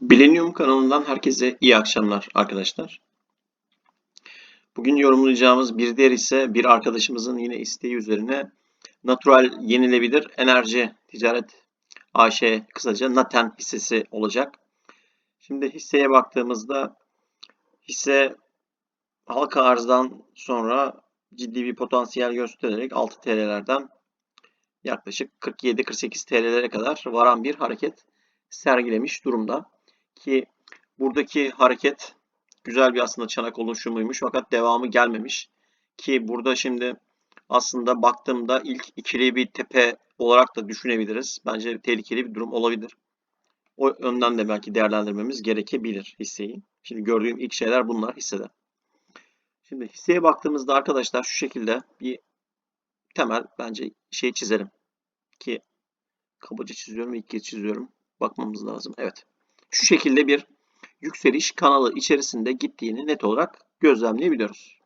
Bilenium kanalından herkese iyi akşamlar arkadaşlar. Bugün yorumlayacağımız bir diğer ise bir arkadaşımızın yine isteği üzerine Natural Yenilebilir Enerji Ticaret AŞ kısaca NATEN hissesi olacak. Şimdi hisseye baktığımızda hisse halka arzdan sonra ciddi bir potansiyel göstererek 6 TL'lerden yaklaşık 47-48 TL'lere kadar varan bir hareket sergilemiş durumda. Ki buradaki hareket güzel bir aslında çanak oluşumuymuş fakat devamı gelmemiş. Ki burada şimdi aslında baktığımda ilk ikili bir tepe olarak da düşünebiliriz. Bence tehlikeli bir durum olabilir. O yönden de belki değerlendirmemiz gerekebilir hisseyi. Şimdi gördüğüm ilk şeyler bunlar hissede. Şimdi hisseye baktığımızda arkadaşlar şu şekilde bir temel bence şey çizelim. Ki kabaca çiziyorum, ilk kez çiziyorum. Bakmamız lazım. Evet şu şekilde bir yükseliş kanalı içerisinde gittiğini net olarak gözlemleyebiliyoruz.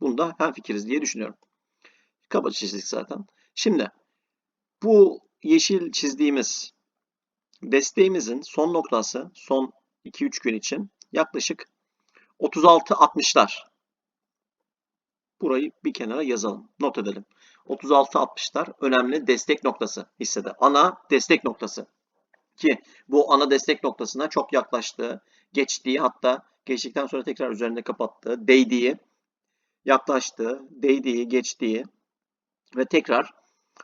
Bunda hemfikiriz diye düşünüyorum. Kabaca çizdik zaten. Şimdi bu yeşil çizdiğimiz desteğimizin son noktası son 2-3 gün için yaklaşık 36-60'lar. Burayı bir kenara yazalım. Not edelim. 36-60'lar önemli destek noktası hissede. Ana destek noktası. Ki bu ana destek noktasına çok yaklaştığı, geçtiği hatta geçtikten sonra tekrar üzerinde kapattığı, değdiği, yaklaştığı, değdiği, geçtiği ve tekrar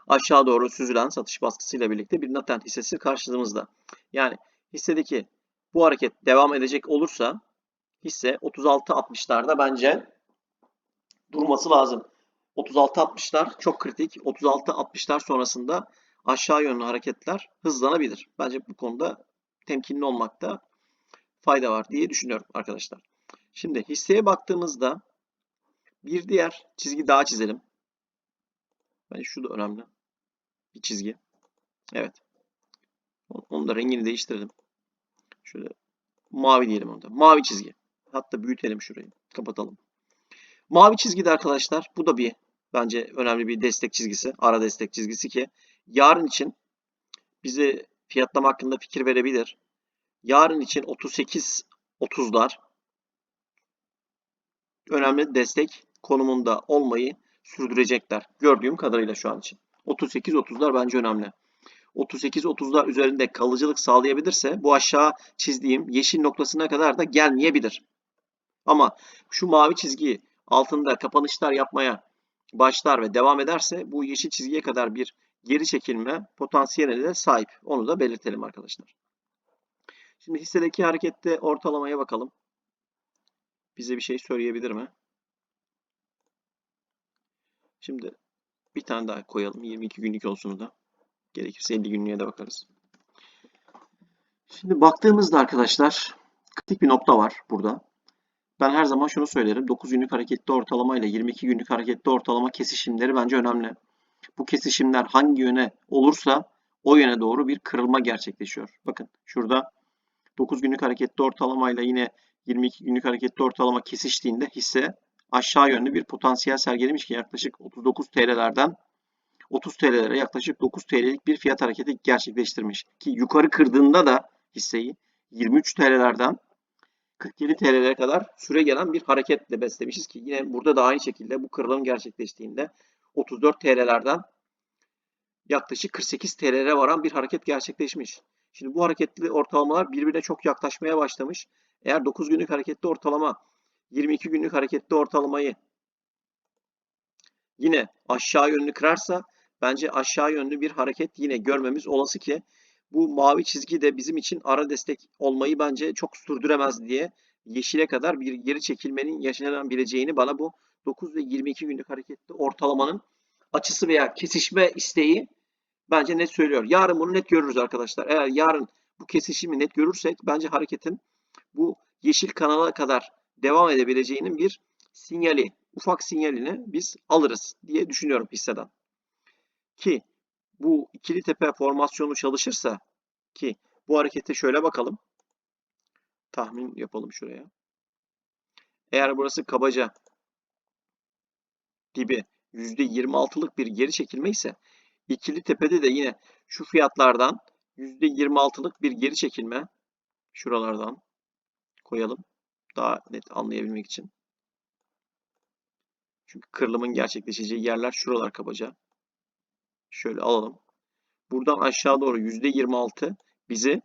aşağı doğru süzülen satış baskısıyla birlikte bir Natent hissesi karşımızda. Yani hissedeki bu hareket devam edecek olursa hisse 36-60'larda bence durması lazım. 36-60'lar çok kritik. 36-60'lar sonrasında aşağı yönlü hareketler hızlanabilir. Bence bu konuda temkinli olmakta fayda var diye düşünüyorum arkadaşlar. Şimdi hisseye baktığımızda bir diğer çizgi daha çizelim. Bence şu da önemli. Bir çizgi. Evet. Onun da rengini değiştirelim. Şöyle mavi diyelim onda. Mavi çizgi. Hatta büyütelim şurayı. Kapatalım. Mavi çizgide arkadaşlar bu da bir bence önemli bir destek çizgisi. Ara destek çizgisi ki yarın için bize fiyatlama hakkında fikir verebilir. Yarın için 38 30'lar önemli destek konumunda olmayı sürdürecekler. Gördüğüm kadarıyla şu an için. 38 30'lar bence önemli. 38 30'lar üzerinde kalıcılık sağlayabilirse bu aşağı çizdiğim yeşil noktasına kadar da gelmeyebilir. Ama şu mavi çizgi altında kapanışlar yapmaya başlar ve devam ederse bu yeşil çizgiye kadar bir geri çekilme potansiyeline de sahip. Onu da belirtelim arkadaşlar. Şimdi hissedeki harekette ortalamaya bakalım. Bize bir şey söyleyebilir mi? Şimdi bir tane daha koyalım. 22 günlük olsun da. Gerekirse 50 günlüğe de bakarız. Şimdi baktığımızda arkadaşlar kritik bir nokta var burada. Ben her zaman şunu söylerim. 9 günlük hareketli ortalama ile 22 günlük hareketli ortalama kesişimleri bence önemli. Bu kesişimler hangi yöne olursa o yöne doğru bir kırılma gerçekleşiyor. Bakın şurada 9 günlük hareketli ortalama ile yine 22 günlük hareketli ortalama kesiştiğinde hisse aşağı yönlü bir potansiyel sergilemiş ki yaklaşık 39 TL'lerden 30 TL'lere yaklaşık 9 TL'lik bir fiyat hareketi gerçekleştirmiş. Ki yukarı kırdığında da hisseyi 23 TL'lerden 47 TL'lere kadar süre gelen bir hareketle beslemişiz ki yine burada da aynı şekilde bu kırılım gerçekleştiğinde 34 TL'lerden yaklaşık 48 TL'lere varan bir hareket gerçekleşmiş. Şimdi bu hareketli ortalamalar birbirine çok yaklaşmaya başlamış. Eğer 9 günlük hareketli ortalama 22 günlük hareketli ortalamayı yine aşağı yönlü kırarsa bence aşağı yönlü bir hareket yine görmemiz olası ki bu mavi çizgi de bizim için ara destek olmayı bence çok sürdüremez diye yeşile kadar bir geri çekilmenin yaşanabileceğini bana bu 9 ve 22 günlük hareketli ortalamanın açısı veya kesişme isteği bence net söylüyor. Yarın bunu net görürüz arkadaşlar. Eğer yarın bu kesişimi net görürsek bence hareketin bu yeşil kanala kadar devam edebileceğinin bir sinyali, ufak sinyalini biz alırız diye düşünüyorum hisseden. Ki bu ikili tepe formasyonu çalışırsa ki bu harekete şöyle bakalım. Tahmin yapalım şuraya. Eğer burası kabaca gibi %26'lık bir geri çekilme ise ikili tepede de yine şu fiyatlardan %26'lık bir geri çekilme Şuralardan koyalım. Daha net anlayabilmek için. Çünkü kırılımın gerçekleşeceği yerler şuralar kabaca. Şöyle alalım. Buradan aşağı doğru %26 bizi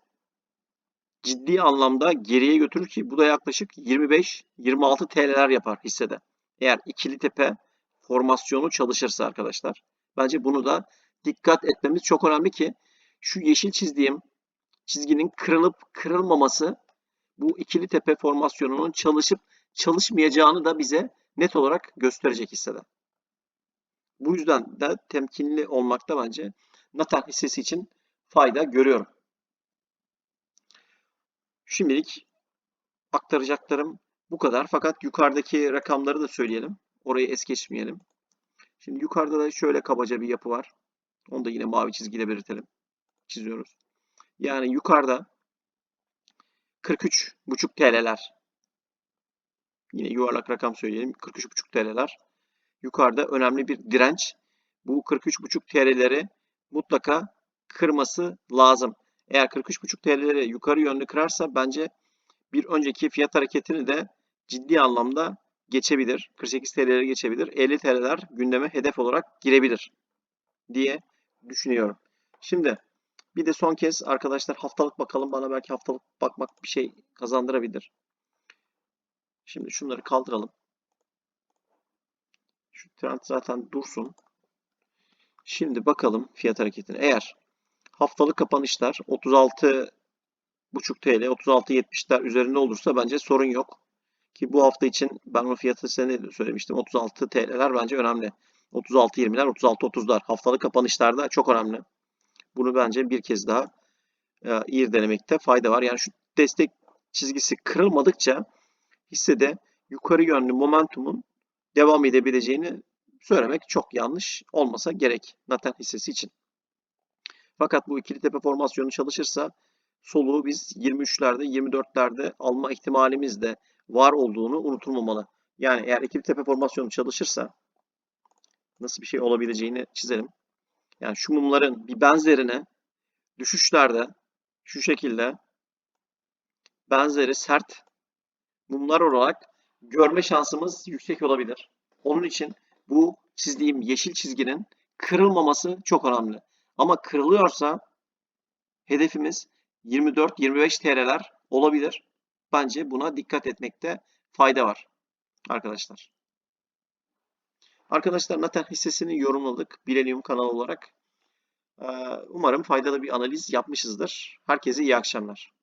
ciddi anlamda geriye götürür ki bu da yaklaşık 25-26 TL'ler yapar hissede. Eğer ikili tepe formasyonu çalışırsa arkadaşlar. Bence bunu da dikkat etmemiz çok önemli ki şu yeşil çizdiğim çizginin kırılıp kırılmaması bu ikili tepe formasyonunun çalışıp çalışmayacağını da bize net olarak gösterecek hissede. Bu yüzden de temkinli olmakta bence Natal hissesi için fayda görüyorum. Şimdilik aktaracaklarım bu kadar. Fakat yukarıdaki rakamları da söyleyelim. Orayı es geçmeyelim. Şimdi yukarıda da şöyle kabaca bir yapı var. Onu da yine mavi çizgiyle belirtelim. Çiziyoruz. Yani yukarıda 43,5 TL'ler. Yine yuvarlak rakam söyleyelim. 43,5 TL'ler. Yukarıda önemli bir direnç. Bu 43,5 TL'leri mutlaka kırması lazım. Eğer 43,5 TL'leri yukarı yönlü kırarsa bence bir önceki fiyat hareketini de ciddi anlamda geçebilir. 48 TL'leri geçebilir. 50 TL'ler gündeme hedef olarak girebilir diye düşünüyorum. Şimdi bir de son kez arkadaşlar haftalık bakalım. Bana belki haftalık bakmak bir şey kazandırabilir. Şimdi şunları kaldıralım. Şu trend zaten dursun. Şimdi bakalım fiyat hareketine. Eğer haftalık kapanışlar 36,5 TL, 36.70'ler üzerinde olursa bence sorun yok. Ki bu hafta için ben o fiyatı size söylemiştim? 36 TL'ler bence önemli. 36.20'ler, 36.30'lar haftalık kapanışlarda çok önemli. Bunu bence bir kez daha e, iyi denemekte fayda var. Yani şu destek çizgisi kırılmadıkça hissede yukarı yönlü momentumun devam edebileceğini söylemek çok yanlış olmasa gerek Naten hissesi için. Fakat bu ikili tepe formasyonu çalışırsa soluğu biz 23'lerde 24'lerde alma ihtimalimiz de var olduğunu unutulmamalı. Yani eğer ikili tepe formasyonu çalışırsa nasıl bir şey olabileceğini çizelim. Yani şu mumların bir benzerine düşüşlerde şu şekilde benzeri sert mumlar olarak görme şansımız yüksek olabilir. Onun için bu çizdiğim yeşil çizginin kırılmaması çok önemli. Ama kırılıyorsa hedefimiz 24-25 TL'ler olabilir. Bence buna dikkat etmekte fayda var arkadaşlar. Arkadaşlar Naten hissesini yorumladık Bilenium kanal olarak. Umarım faydalı bir analiz yapmışızdır. Herkese iyi akşamlar.